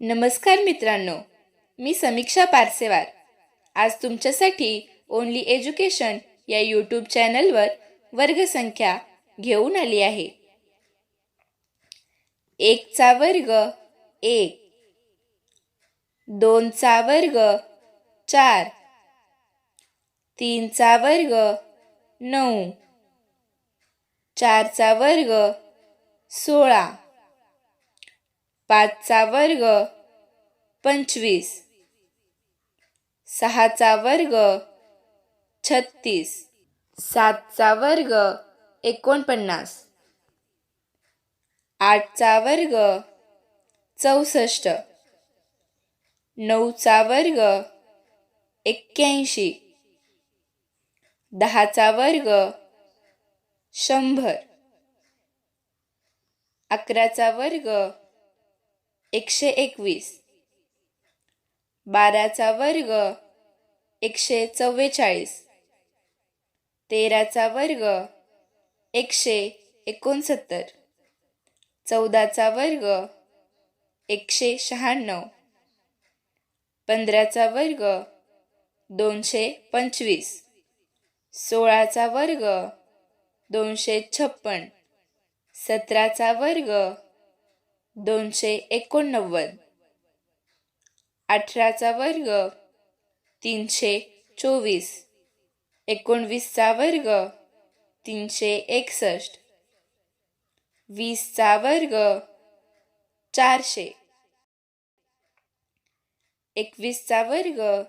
नमस्कार मित्रांनो मी समीक्षा पारसेवार. आज तुमच्यासाठी ओनली एज्युकेशन या यूट्यूब चॅनलवर वर्गसंख्या घेऊन आली आहे. एकचा वर्ग एक दोनचा वर्ग चार तीनचा वर्ग नऊ चारचा वर्ग सोळा. पाचचा वर्ग पंचवीस. सहाचा वर्ग छत्तीस. सातचा वर्ग एकोणपन्नास. आठचा वर्ग चौसष्ट. नऊचा वर्ग एक्क्याऐंशी. दहाचा वर्ग शंभर. अकराचा वर्ग एकशे एकवीस. बाराचा वर्ग एकशे चव्वेचाळीस. तेराचा वर्ग एकशे एकोणसत्तर. चौदाचा वर्ग एकशे शहाण्णव. पंधराचा वर्ग दोनशे पंचवीस. सोळाचा वर्ग दोनशे छप्पन. सतराचा वर्ग दोनशे एकोणनव्वद. अठराचा वर्ग तीनशे चोवीस. एकोणवीसचा वर्ग तीनशे एकसष्ट. वीसचा वर्ग चारशे. एकवीसचा वर्ग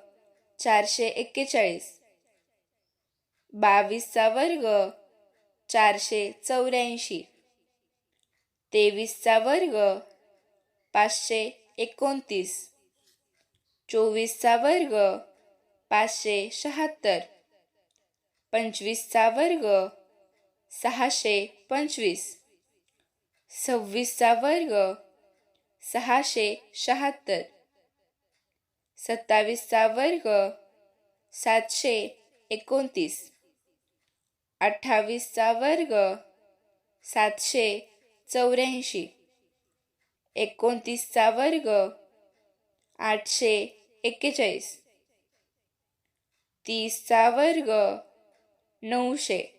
चारशे एक्केचाळीस. बावीसचा वर्ग चारशे चौऱ्याऐंशी. तेवीसचा वर्ग पाचशे एकोणतीस. चोवीसचा वर्ग पाचशे शहात्तर. पंचवीसचा वर्ग सहाशे पंचवीस. सव्वीसचा वर्ग सहाशे शहात्तर. सत्तावीसचा वर्ग सातशे एकोणतीस. अठ्ठावीसचा वर्ग सातशे चौऱ्याऐंशी. एकोणतीसचा वर्ग आठशे एक्केचाळीस. तीसचा वर्ग नऊशे.